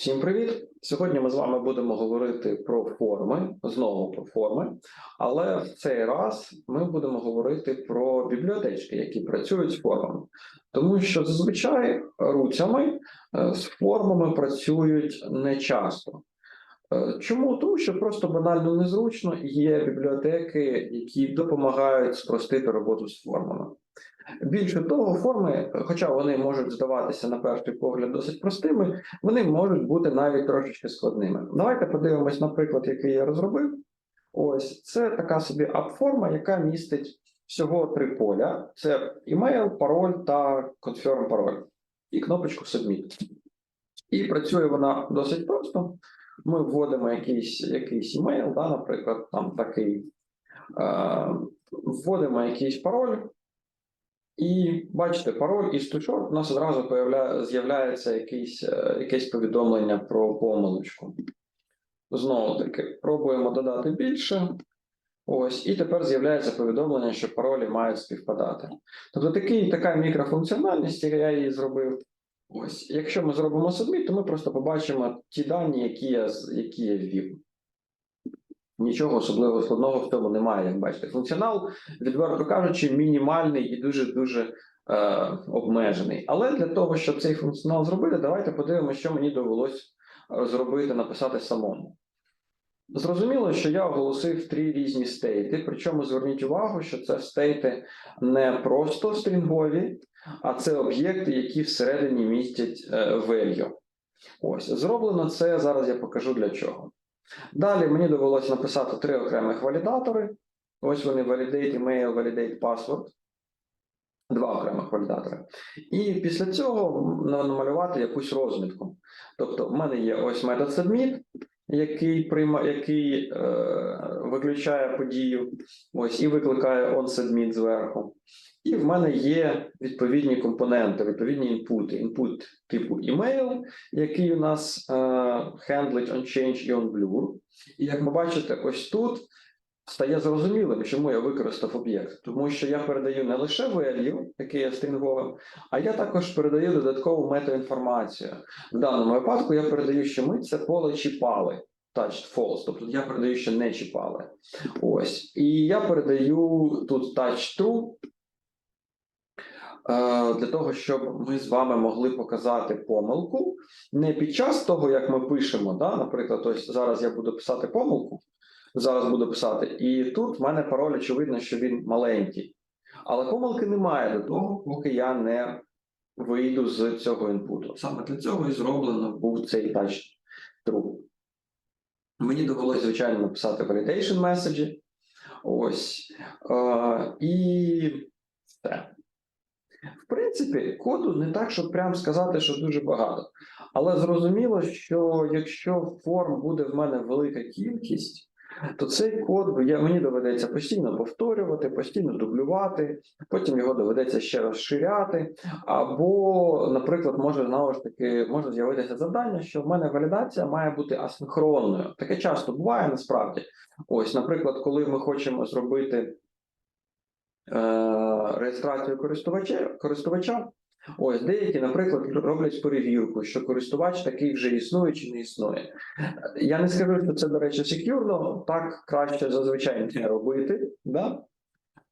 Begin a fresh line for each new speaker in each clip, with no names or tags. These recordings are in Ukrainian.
Всім привіт! Сьогодні ми з вами будемо говорити про форми, знову про форми, але в цей раз ми будемо говорити про бібліотечки, які працюють з формами. Тому що зазвичай руцями е, з формами працюють не часто. Е, Чому? Тому що просто банально незручно є бібліотеки, які допомагають спростити роботу з формами. Більше того, форми, хоча вони можуть здаватися на перший погляд досить простими, вони можуть бути навіть трошечки складними. Давайте подивимось, наприклад, який я розробив. Ось це така собі ап-форма, яка містить всього три поля: це email, пароль та confirm пароль, і кнопочку Submit. І працює вона досить просто. Ми вводимо якийсь, якийсь email, да, наприклад, там такий, е, вводимо якийсь пароль. І бачите, пароль і стучок, у нас одразу з'являється якийсь, е, якесь повідомлення про помилочку. Знову таки, пробуємо додати більше. Ось, і тепер з'являється повідомлення, що паролі мають співпадати. Тобто такий, така мікрофункціональність, я її зробив. Ось, якщо ми зробимо submit, то ми просто побачимо ті дані, які я, які я ввів. Нічого особливо складного в цьому немає, як бачите. Функціонал, відверто кажучи, мінімальний і дуже-дуже е, обмежений. Але для того, щоб цей функціонал зробити, давайте подивимося, що мені довелось е, зробити, написати самому. Зрозуміло, що я оголосив три різні стейти, причому зверніть увагу, що це стейти не просто стрінгові, а це об'єкти, які всередині містять е, value. Ось, зроблено це, зараз я покажу для чого. Далі мені довелося написати три окремих валідатори. Ось вони validate email, validate password. Два окремих валідатори. І після цього намалювати якусь розмітку. Тобто, в мене є ось метод submit, який прийма, який е, виключає подію, ось і викликає onSubmit зверху. І в мене є відповідні компоненти, відповідні інпути. Інпут типу email, який у нас е, handlить onChange і onBlur. І як ви бачите, ось тут стає зрозумілим, чому я використав об'єкт. Тому що я передаю не лише value, який є стрінговим, а я також передаю додаткову метаінформацію. В даному випадку я передаю, що ми це поле чіпали. Touched false, тобто я передаю, що не чіпали. Ось. І я передаю тут touch true, для того, щоб ми з вами могли показати помилку не під час того, як ми пишемо. Да? Наприклад, ось зараз я буду писати помилку, зараз буду писати, і тут в мене пароль, очевидно, що він маленький. Але помилки немає до того, поки я не вийду з цього інпуту. Саме для цього і зроблено був цей touch true. Мені довелося, звичайно, написати validation меседжі. Ось. Е, і все. В принципі, коду не так, щоб прям сказати, що дуже багато. Але зрозуміло, що якщо форм буде в мене велика кількість, то цей код я, мені доведеться постійно повторювати, постійно дублювати, потім його доведеться ще розширяти. Або, наприклад, може знову ж таки може з'явитися завдання, що в мене валідація має бути асинхронною. Таке часто буває насправді. Ось, наприклад, коли ми хочемо зробити е, реєстрацію користувача, користувача, ось деякі, наприклад, роблять перевірку, що користувач такий вже існує чи не існує. Я не скажу, що це, до речі, секюрно, так краще зазвичай не робити, да?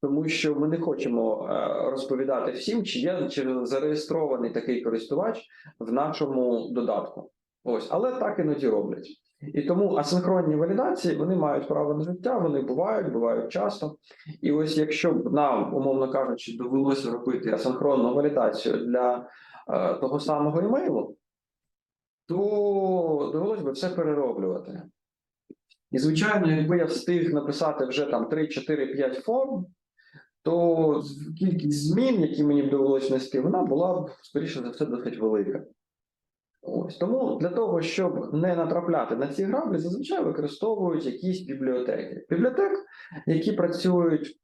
тому що ми не хочемо е, розповідати всім, чи є чи зареєстрований такий користувач в нашому додатку. Ось, але так іноді роблять. І тому асинхронні валідації вони мають право на життя, вони бувають, бувають часто. І ось якщо б нам, умовно кажучи, довелося робити асинхронну валідацію для е, того самого емейлу, то довелося б все перероблювати. І, звичайно, якби я встиг написати вже там 3, 4, 5 форм, то кількість змін, які мені б довелося нести, вона була б, скоріше за все, досить велика. Ось тому для того, щоб не натрапляти на ці граблі, зазвичай використовують якісь бібліотеки. Бібліотек, які працюють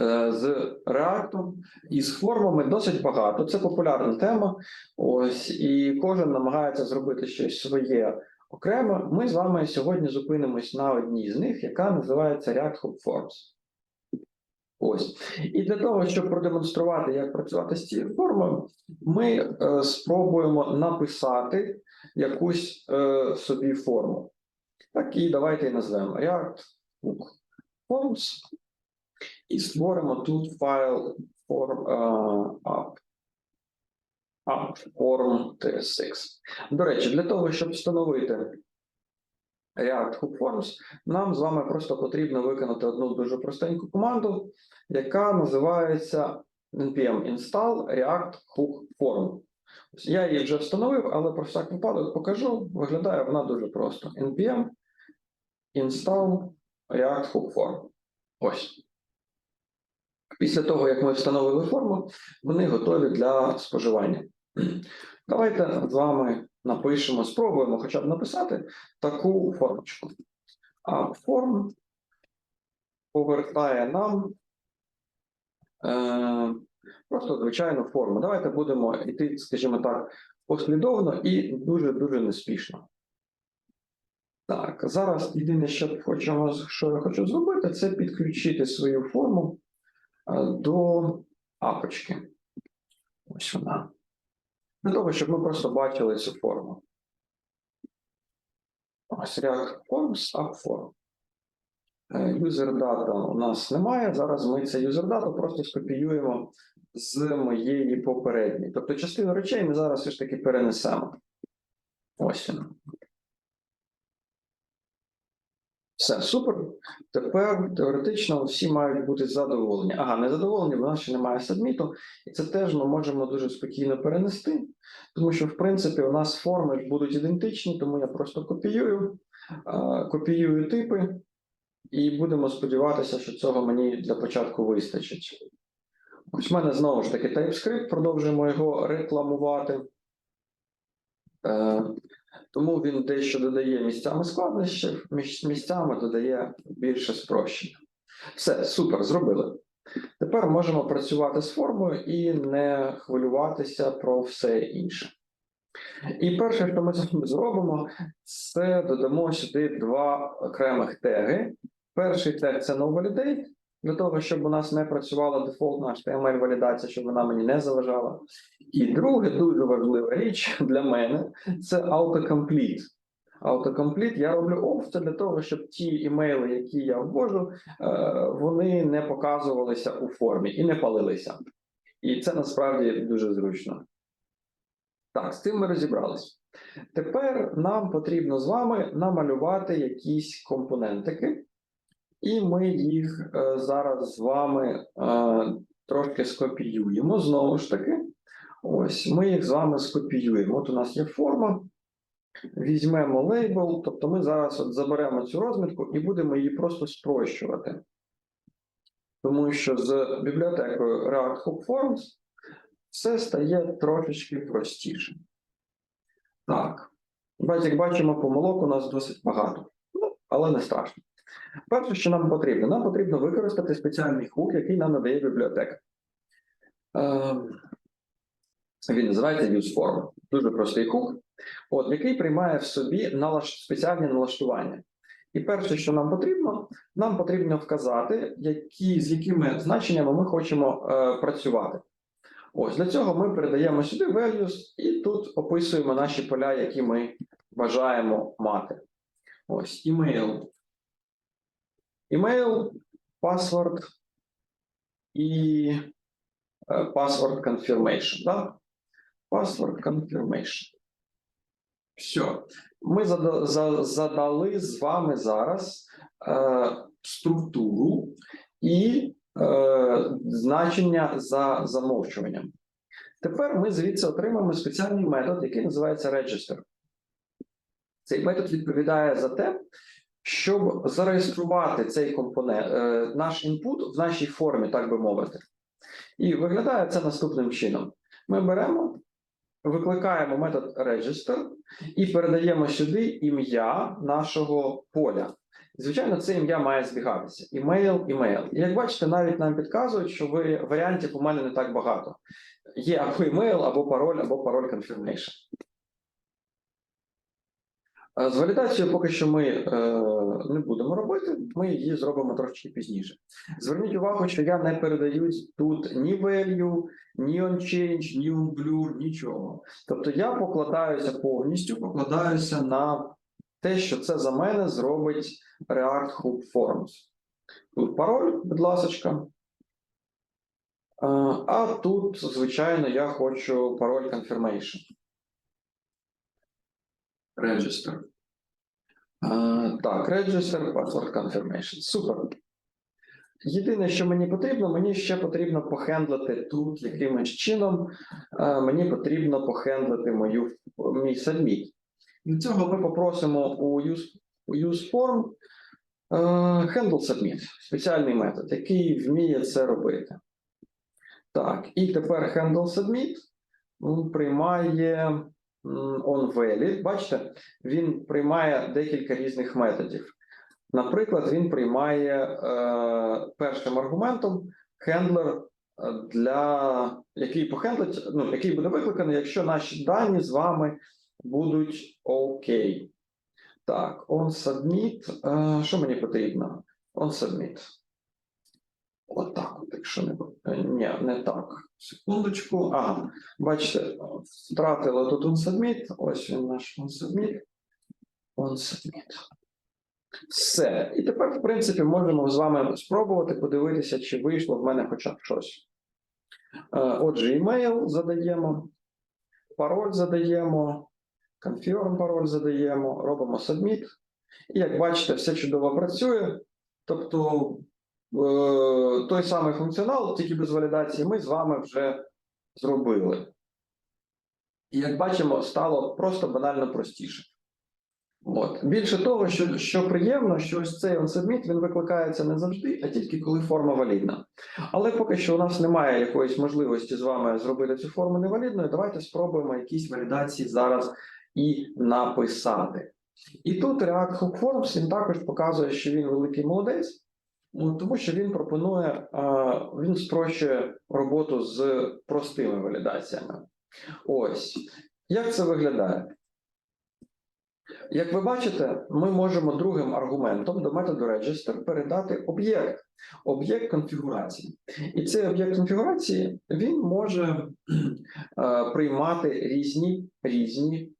е, з React і з формами досить багато. Це популярна тема. Ось і кожен намагається зробити щось своє окремо. Ми з вами сьогодні зупинимось на одній з них, яка називається React Hub Forms. Ось. І для того, щоб продемонструвати, як працювати з цією формою, ми е, спробуємо написати якусь е, собі форму. Так, і давайте і назвемо React Forms. І створимо тут файл form е, app. App form TS6. До речі, для того, щоб встановити React Hook Forms, нам з вами просто потрібно виконати одну дуже простеньку команду, яка називається npm install React Hook Form. Я її вже встановив, але про всяк випадок покажу. Виглядає вона дуже просто. npm install React Hook Form. Ось. Після того, як ми встановили форму, вони готові для споживання. Давайте з вами напишемо, спробуємо хоча б написати таку формочку. А форм повертає нам е, просто звичайну форму. Давайте будемо йти, скажімо так, послідовно і дуже-дуже неспішно. Так, зараз єдине, що хочемо, що я хочу зробити, це підключити свою форму е, до апочки. Ось вона. Для того, щоб ми просто бачили цю форму. Ось ряд Forms, App User data у нас немає. Зараз ми це user data просто скопіюємо з моєї попередньої. Тобто частину речей ми зараз все ж таки перенесемо. Ось. Все, супер. Тепер теоретично всі мають бути задоволені. Ага, не задоволені, бо у нас ще немає садміту, і це теж ми можемо дуже спокійно перенести, тому що, в принципі, у нас форми будуть ідентичні, тому я просто копіюю, копіюю типи, і будемо сподіватися, що цього мені для початку вистачить. Ось в мене знову ж таки TypeScript, продовжуємо його рекламувати. Тому він дещо додає місцями складнощів, місцями додає більше спрощення. Все, супер, зробили. Тепер можемо працювати з формою і не хвилюватися про все інше. І перше, що ми зробимо, це додамо сюди два окремих теги. Перший тег це noValidate, для того, щоб у нас не працювала дефолтна HTML валідація, щоб вона мені не заважала. І друге, дуже важлива річ для мене це autocomplete. Autocomplete я роблю off, це для того, щоб ті імейли, які я ввожу, е, вони не показувалися у формі і не палилися. І це насправді дуже зручно. Так, з цим ми розібрались. Тепер нам потрібно з вами намалювати якісь компонентики, і ми їх е, зараз з вами е, трошки скопіюємо. Знову ж таки, ось ми їх з вами скопіюємо. От у нас є форма. Візьмемо лейбл, тобто ми зараз от заберемо цю розмітку і будемо її просто спрощувати. Тому що з бібліотекою React Hook Forms все стає трошечки простіше. Так, як бачимо, помилок у нас досить багато, ну, але не страшно. Перше, що нам потрібно, нам потрібно використати спеціальний хук, який нам надає бібліотека. Ем, Він називається UseForm. Дуже простий хук, от, який приймає в собі налаш... спеціальні налаштування. І перше, що нам потрібно, нам потрібно вказати, які, з якими значеннями ми хочемо е, працювати. Ось для цього ми передаємо сюди values і тут описуємо наші поля, які ми бажаємо мати. Ось email. Email, password і е, password confirmation. Да? Password confirmation. Все. Ми задали з вами зараз е, структуру і е, значення за замовчуванням. Тепер ми звідси отримаємо спеціальний метод, який називається register. Цей метод відповідає за те, щоб зареєструвати цей компонент, е, наш інпут в нашій формі, так би мовити. І виглядає це наступним чином: ми беремо, викликаємо метод register і передаємо сюди ім'я нашого поля. Звичайно, це ім'я має збігатися. Імейл, імейл. І як бачите, навіть нам підказують, що варіантів у мене не так багато. Є або імейл, або пароль, або пароль confirmation. З валідацією поки що ми е, не будемо робити, ми її зробимо трошки пізніше. Зверніть увагу, що я не передаю тут ні value, ні onChange, ні onBlur, нічого. Тобто я покладаюся повністю, покладаюся на те, що це за мене зробить React Hook Forms. Тут пароль, будь ласочка. Е, А тут, звичайно, я хочу пароль confirmation. Register. Е, Так, Register, Password Confirmation. Супер. Єдине, що мені потрібно, мені ще потрібно похендлити тут якимось чином. е, Мені потрібно похендлити мою мій submit. Для цього ми попросимо у use, у useForm е, handle submit, спеціальний метод, який вміє це робити. Так, і тепер handle submit приймає м, onValid. Бачите, він приймає декілька різних методів. Наприклад, він приймає е, першим аргументом хендлер е, для який похендлить, ну, який буде викликаний, якщо наші дані з вами будуть окей. Так, on submit. Е, що мені потрібно? On submit. Отак, от, якщо не е, ні, не так. Секундочку. Ага, бачите, втратили тут on submit. Ось він наш on submit. On submit. Все. І тепер, в принципі, можемо з вами спробувати подивитися, чи вийшло в мене хоча б щось. Е, Отже, email задаємо, пароль задаємо, confirm пароль задаємо, робимо submit. І як бачите, все чудово працює. Тобто той самий функціонал, тільки без валідації, ми з вами вже зробили. І як бачимо, стало просто банально простіше. От. Більше того, що, що приємно, що ось цей on-submit, він викликається не завжди, а тільки коли форма валідна. Але поки що у нас немає якоїсь можливості з вами зробити цю форму невалідною, давайте спробуємо якісь валідації зараз і написати. І тут React Hook Forms він також показує, що він великий молодець, ну, тому що він пропонує, він спрощує роботу з простими валідаціями. Ось. Як це виглядає? Як ви бачите, ми можемо другим аргументом до методу register передати об'єкт, об'єкт конфігурації. І цей об'єкт конфігурації він може е, приймати різні, різні е,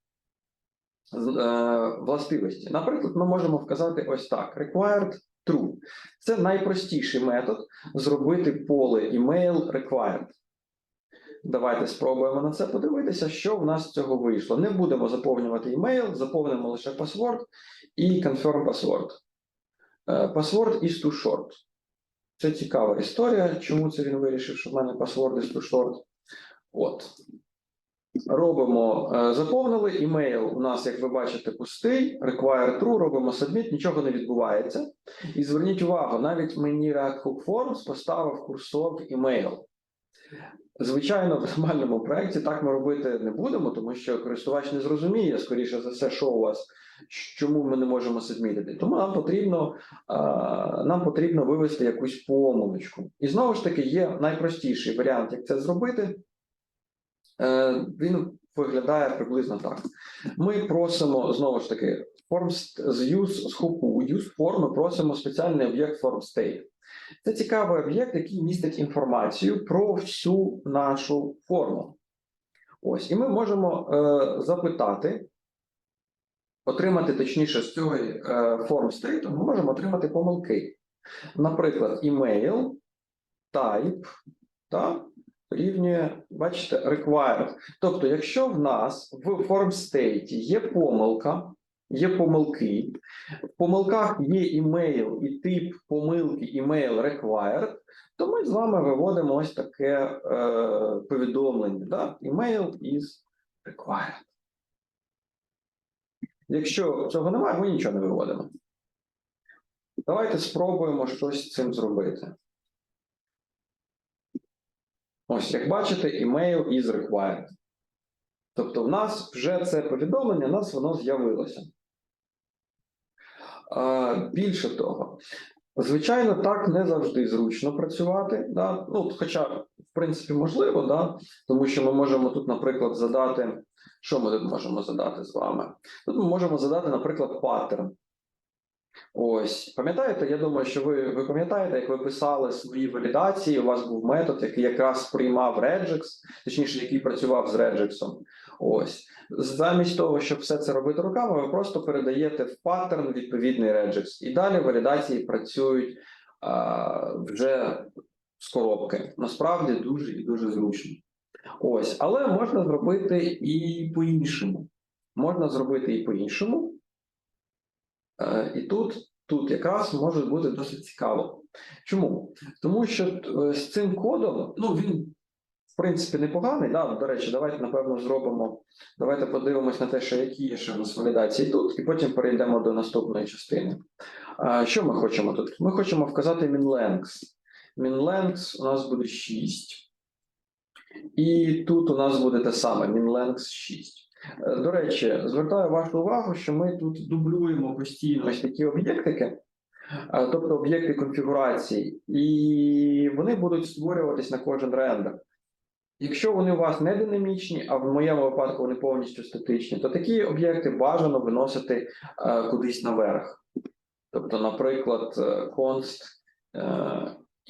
властивості. Наприклад, ми можемо вказати ось так: required true. Це найпростіший метод зробити поле email required. Давайте спробуємо на це подивитися, що в нас з цього вийшло. Не будемо заповнювати email, заповнимо лише password і confirm password. Е, Password is too short. Це цікава історія. Чому це він вирішив, що в мене password is too short? От. Робимо, е, заповнили email. У нас, як ви бачите, пустий, require true, робимо submit, нічого не відбувається. І зверніть увагу, навіть мені React Hook Forms поставив курсор в email. Звичайно, в нормальному проєкті так ми робити не будемо, тому що користувач не зрозуміє, скоріше за все, що у вас, чому ми не можемо сабмітити. Тому нам потрібно, нам потрібно вивести якусь помилочку. І знову ж таки, є найпростіший варіант, як це зробити. Е, Він виглядає приблизно так. Ми просимо знову ж таки st- з use з хуку use form ми просимо спеціальний об'єкт form state. Це цікавий об'єкт, який містить інформацію про всю нашу форму. Ось, і ми можемо е, запитати, отримати точніше з цього е, form state, ми можемо отримати помилки. Наприклад, email, type, та, рівнює, бачите, required. Тобто, якщо в нас в state є помилка, є помилки, в помилках є імейл і тип помилки email required, то ми з вами виводимо ось таке е, повідомлення. Да? Email is required. Якщо цього немає, ми нічого не виводимо. Давайте спробуємо щось з цим зробити. Ось, як бачите, email is required. Тобто, в нас вже це повідомлення, у нас воно з'явилося. Більше того, звичайно, так не завжди зручно працювати. Да? Ну, хоча, в в принципі, можливо, да? тому що ми можемо тут, наприклад, задати. Що ми тут можемо задати з вами? Тут ми можемо задати, наприклад, паттерн. Ось, пам'ятаєте, я думаю, що ви, ви пам'ятаєте, як ви писали свої валідації, у вас був метод, який якраз приймав Regex, точніше, який працював з Regex. Ось. Замість того, щоб все це робити руками, ви просто передаєте в паттерн відповідний Regex. І далі валідації працюють а, вже з коробки. Насправді дуже і дуже зручно. Ось, але можна зробити і по-іншому. Можна зробити і по-іншому. Е, І тут, тут якраз може бути досить цікаво. Чому? Тому що е, з цим кодом, ну він в принципі непоганий. Да? До речі, давайте напевно зробимо. Давайте подивимось на те, що які є ще в нас валідації тут, і потім перейдемо до наступної частини. Що ми хочемо тут? Ми хочемо вказати MinLength. MinLength у нас буде 6. І тут у нас буде те саме MinLength 6. Е, До речі, звертаю вашу увагу, що ми тут дублюємо постійно ось такі об'єктики, тобто об'єкти конфігурації, і вони будуть створюватись на кожен рендер. Якщо вони у вас не динамічні, а в моєму випадку вони повністю статичні, то такі об'єкти бажано виносити е, кудись наверх. Тобто, наприклад, е, const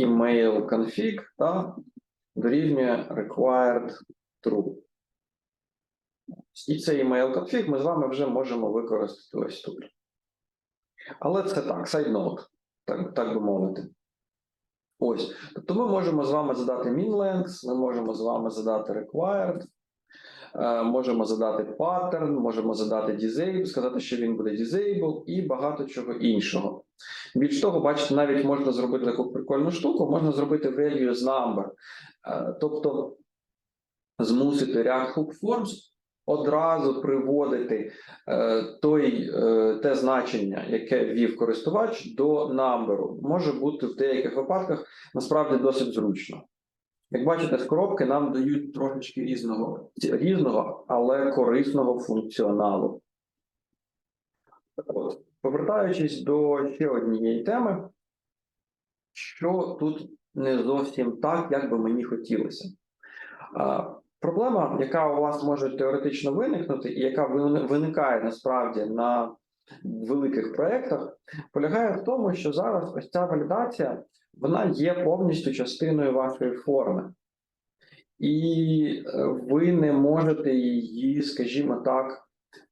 email config та дорівнює required true. І цей email config ми з вами вже можемо використати ось тут. Але це так, сайдноут, так, так би мовити. Ось. Тобто ми можемо з вами задати min-length, ми можемо з вами задати required, е, можемо задати pattern, можемо задати disable, сказати, що він буде disable і багато чого іншого. Більш того, бачите, навіть можна зробити таку прикольну штуку, можна зробити values number, Е, тобто змусити React Hook Forms одразу приводити е, той, е, те значення, яке ввів користувач, до number. Може бути в деяких випадках насправді досить зручно. Як бачите, з коробки нам дають трошечки різного, різного, але корисного функціоналу. От. Повертаючись до ще однієї теми, що тут не зовсім так, як би мені хотілося. Проблема, яка у вас може теоретично виникнути, і яка виникає насправді на великих проєктах, полягає в тому, що зараз ось ця валідація вона є повністю частиною вашої форми. І е, ви не можете її, скажімо так,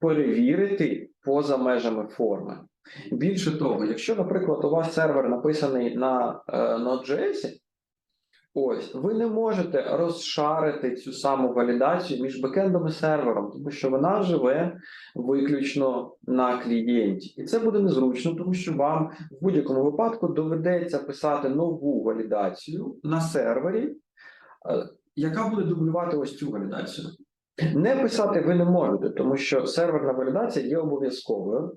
перевірити поза межами форми. Більше того, якщо, наприклад, у вас сервер написаний на е, Node.js, ось ви не можете розшарити цю саму валідацію між бекендом і сервером, тому що вона живе виключно на клієнті, і це буде незручно, тому що вам в будь-якому випадку доведеться писати нову валідацію на сервері, е, яка буде дублювати ось цю валідацію. Не писати ви не можете, тому що серверна валідація є обов'язковою.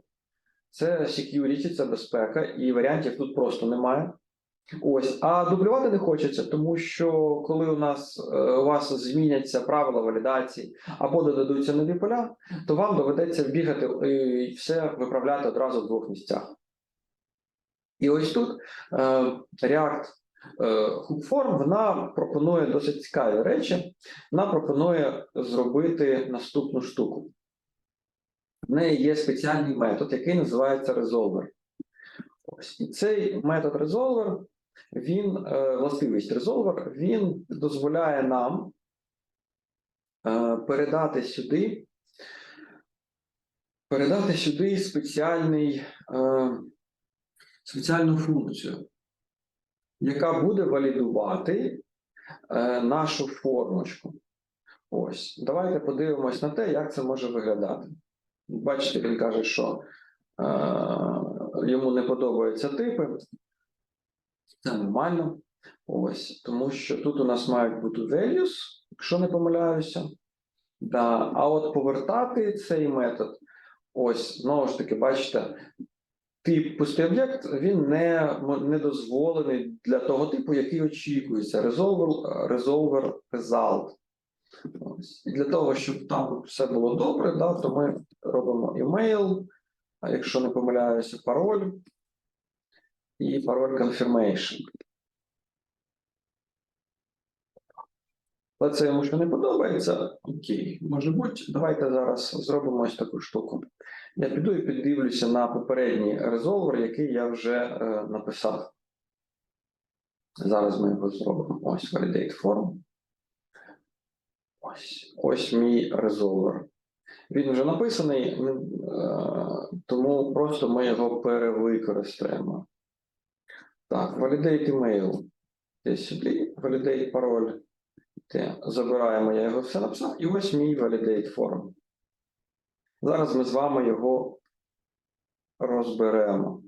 Це security, це безпека, і варіантів тут просто немає. Ось, а дублювати не хочеться, тому що коли у нас е, у вас зміняться правила валідації або додадуться нові поля, то вам доведеться вбігати і все виправляти одразу в двох місцях. І ось тут е, React е, Hook вона пропонує досить цікаві речі. Вона пропонує зробити наступну штуку. В неї є спеціальний метод, який називається Resolver. Ось. І цей метод Resolver, він, е, властивість Resolver, він дозволяє нам е, передати сюди, передати сюди спеціальний, е, спеціальну функцію, яка буде валідувати нашу формочку. Ось, давайте подивимось на те, як це може виглядати. Бачите, він каже, що е, йому не подобаються типи. Це нормально. Ось, тому що тут у нас мають бути values, якщо не помиляюся. Да. А от повертати цей метод, ось, знову ж таки, бачите, тип пустий об'єкт він не, не дозволений для того типу, який очікується. Resolver, resolver result. Ось. І для того, щоб там все було добре, да, то ми робимо email, а якщо не помиляюся, пароль і пароль confirmation. Але це йому ще не подобається. Окей, може бути, давайте зараз зробимо ось таку штуку. Я піду і піддивлюся на попередній резолвер, який я вже е, написав. Зараз ми його зробимо. Ось validate form. Ось, ось мій резолвер. Він вже написаний, е, тому просто ми його перевикористаємо. Так, validate email. Сюди, validate пароль. Те, Забираємо, я його все написав. І ось мій validate form. Зараз ми з вами його розберемо.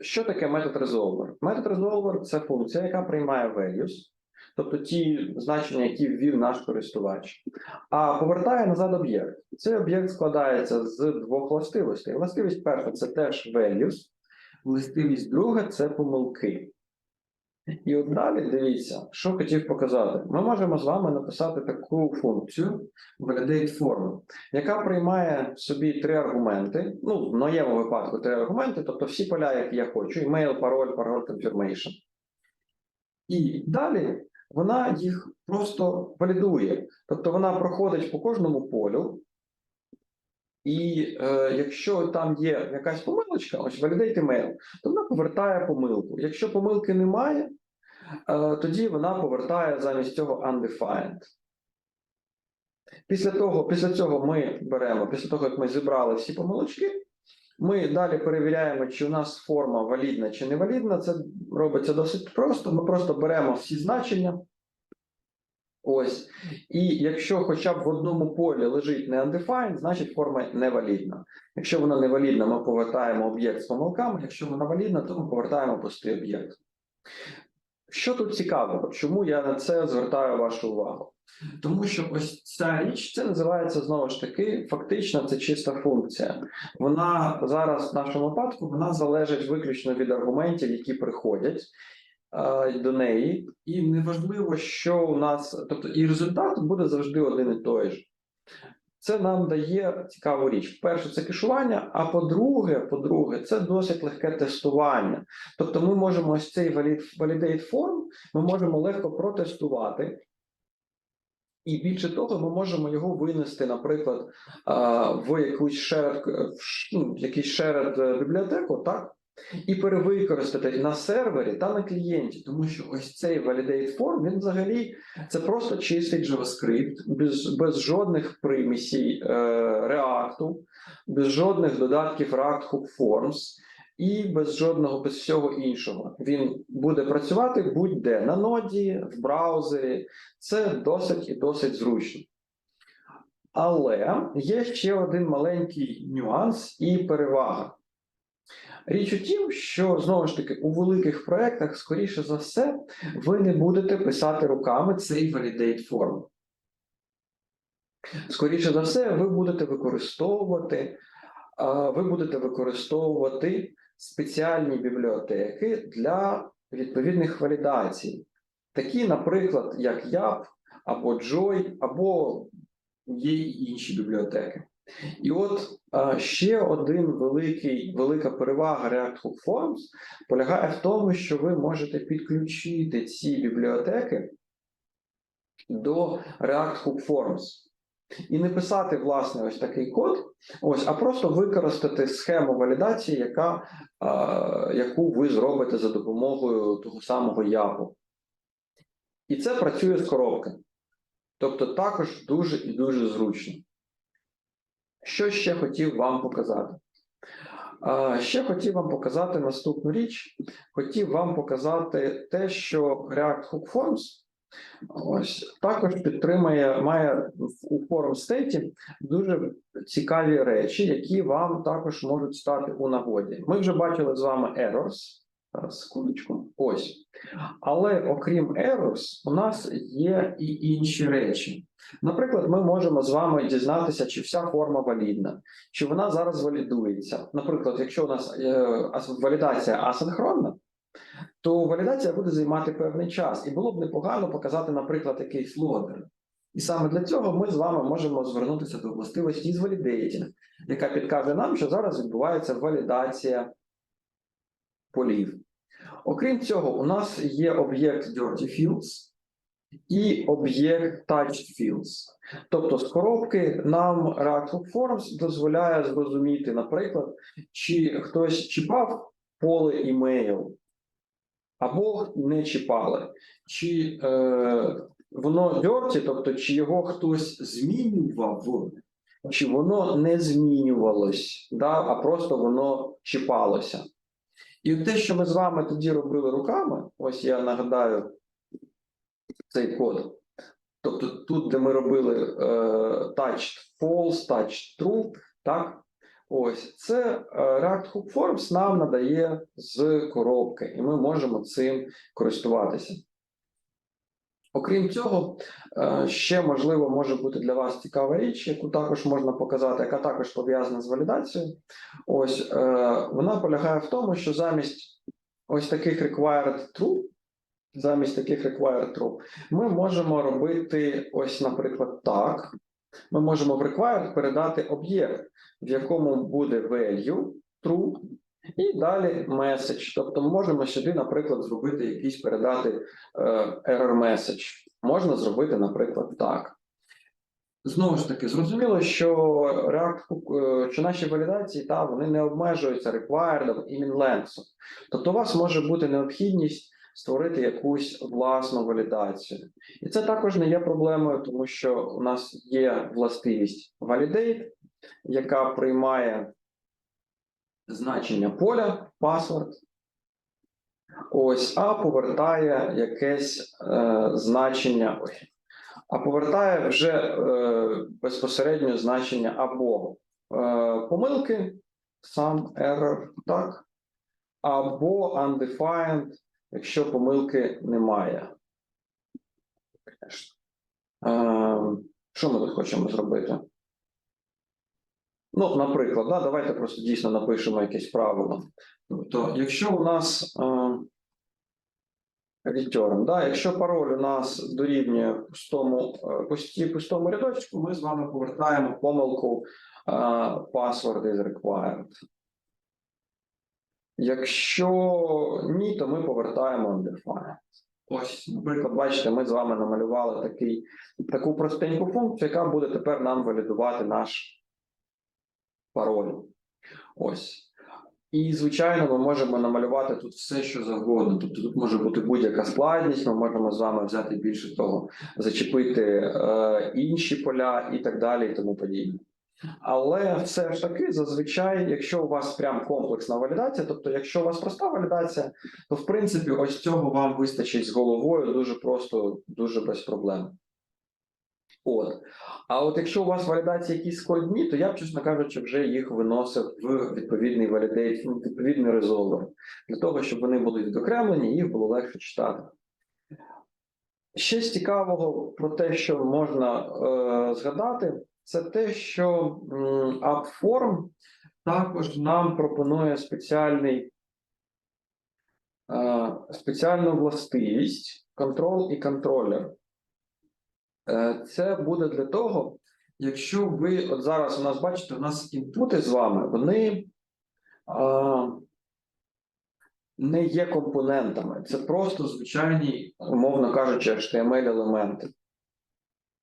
Що таке метод resolver? Метод resolver це функція, яка приймає values, тобто ті значення, які ввів наш користувач, а повертає назад об'єкт. Цей об'єкт складається з двох властивостей. Властивість перша це теж values, властивість друга це помилки. І от далі дивіться, що хотів показати. Ми можемо з вами написати таку функцію validate form, яка приймає в собі три аргументи. Ну, в моєму випадку три аргументи, тобто всі поля, які я хочу: email, пароль, пароль, confirmation. І далі вона їх просто валідує. Тобто вона проходить по кожному полю. І е, якщо там є якась помилочка, ось validate email, то вона повертає помилку. Якщо помилки немає, е, тоді вона повертає замість цього undefined. Після того, після цього ми беремо, після того, як ми зібрали всі помилочки, ми далі перевіряємо, чи у нас форма валідна чи не валідна. Це робиться досить просто. Ми просто беремо всі значення. Ось. І якщо хоча б в одному полі лежить не undefined, значить форма невалідна. Якщо вона невалідна, ми повертаємо об'єкт з помилками. Якщо вона валідна, то ми повертаємо пустий об'єкт. Що тут цікавого? Чому я на це звертаю вашу увагу? Тому що ось ця річ це називається знову ж таки, фактично, це чиста функція. Вона зараз в нашому випадку вона залежить виключно від аргументів, які приходять е, до неї, і неважливо, що у нас, тобто і результат буде завжди один і той ж. Це нам дає цікаву річ. Перше, це кешування, а по-друге, по-друге, це досить легке тестування. Тобто, ми можемо ось цей valid- validate form, ми можемо легко протестувати. І більше того, ми можемо його винести, наприклад, в якусь shared, в ну, якийсь е, бібліотеку, так? І перевикористати на сервері та на клієнті, тому що ось цей validate form, він взагалі це просто чистий JavaScript, без, без жодних примісій е, React, без жодних додатків React Hook Forms і без жодного, без всього іншого. Він буде працювати будь-де на ноді, в браузері. Це досить і досить зручно. Але є ще один маленький нюанс і перевага. Річ у тім, що знову ж таки у великих проєктах, скоріше за все, ви не будете писати руками цей validate form. Скоріше за все, ви будете використовувати, ви будете використовувати спеціальні бібліотеки для відповідних валідацій. Такі, наприклад, як YAP або Joy, або є інші бібліотеки. І от ще один великий, велика перевага React Hook Forms полягає в тому, що ви можете підключити ці бібліотеки до React Hook Forms. І не писати, власне, ось такий код, ось, а просто використати схему валідації, яка, а, яку ви зробите за допомогою того самого YAP. І це працює з коробки. Тобто також дуже і дуже зручно. Що ще хотів вам показати? Ще хотів вам показати наступну річ. Хотів вам показати те, що React Hook Forms ось також підтримує, має у Forum State дуже цікаві речі, які вам також можуть стати у нагоді. Ми вже бачили з вами errors. Секундочку. Ось. Але окрім errors, у нас є і інші речі. Наприклад, ми можемо з вами дізнатися, чи вся форма валідна, чи вона зараз валідується. Наприклад, якщо у нас е, валідація асинхронна, то валідація буде займати певний час, і було б непогано показати, наприклад, якийсь лодер. І саме для цього ми з вами можемо звернутися до властивості з validating, яка підкаже нам, що зараз відбувається валідація полів. Окрім цього, у нас є об'єкт Dirty Fields і об'єкт Touched Fields. Тобто з коробки нам React Forms дозволяє зрозуміти, наприклад, чи хтось чіпав поле імейл, або не чіпали, чи е, воно dirty, тобто чи його хтось змінював, чи воно не змінювалось, да, а просто воно чіпалося. І те, що ми з вами тоді робили руками, ось я нагадаю цей код. Тобто тут, де ми робили е, touched false, touched true, так? Ось це е, React Hook Forms нам надає з коробки, і ми можемо цим користуватися. Окрім цього, е, ще можливо може бути для вас цікава річ, яку також можна показати, яка також пов'язана з валідацією. Ось е, вона полягає в тому, що замість ось таких required true, замість таких required true, ми можемо робити ось, наприклад, так. Ми можемо в required передати об'єкт, в якому буде value true, і далі message. Тобто ми можемо сюди, наприклад, зробити якийсь передати е, error message. Можна зробити, наприклад, так. Знову ж таки, зрозуміло, що React, е, що наші валідації та вони не обмежуються required і min-length. Тобто, у вас може бути необхідність створити якусь власну валідацію. І це також не є проблемою, тому що у нас є властивість validate, яка приймає значення поля, паспорт. Ось, а повертає якесь е, значення, ой, а повертає вже е, безпосередньо значення або е, помилки, сам error, так, або undefined, якщо помилки немає. Е, що ми тут хочемо зробити? Ну, наприклад, да, давайте просто дійсно напишемо якесь правило. Тобто, якщо у нас е, return, да, якщо пароль у нас дорівнює пустому, е, пусті, пустому рядочку, ми з вами повертаємо помилку е, password is required. Якщо ні, то ми повертаємо undefined. Ось, наприклад, бачите, ми з вами намалювали такий, таку простеньку функцію, яка буде тепер нам валідувати наш пароль. Ось. І, звичайно, ми можемо намалювати тут все, що завгодно. Тобто тут може бути будь-яка складність, ми можемо з вами взяти більше того, зачепити е, інші поля і так далі, і тому подібне. Але все ж таки, зазвичай, якщо у вас прям комплексна валідація, тобто, якщо у вас проста валідація, то в принципі ось цього вам вистачить з головою дуже просто, дуже без проблем. От. А от якщо у вас валідації якісь складні, то я б, чесно кажучи, вже їх виносив в відповідний валідейт, в відповідний резолвер, для того, щоб вони були відокремлені їх було легше читати. Ще з цікавого про те, що можна е, згадати, це те, що AppForm також нам пропонує спеціальний, е, спеціальну властивість контрол і контролер. Е, Це буде для того, якщо ви от зараз у нас бачите, у нас інпути з вами, вони а, не є компонентами. Це просто звичайні, умовно кажучи, HTML-елементи.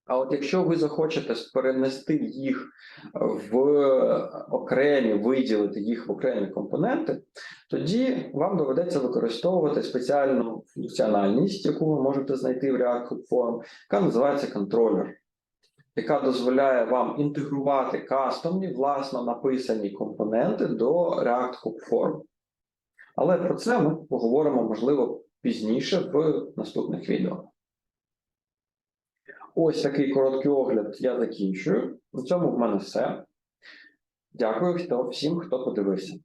А от якщо ви захочете перенести їх в окремі, виділити їх в окремі компоненти, тоді вам доведеться використовувати спеціальну функціональність, яку ви можете знайти в React Form, яка називається контролер, яка дозволяє вам інтегрувати кастомні, власно написані компоненти до React Form. Але про це ми поговоримо, можливо, пізніше в наступних відео. Ось такий короткий огляд я закінчую. На цьому в мене все. Дякую всім, хто подивився.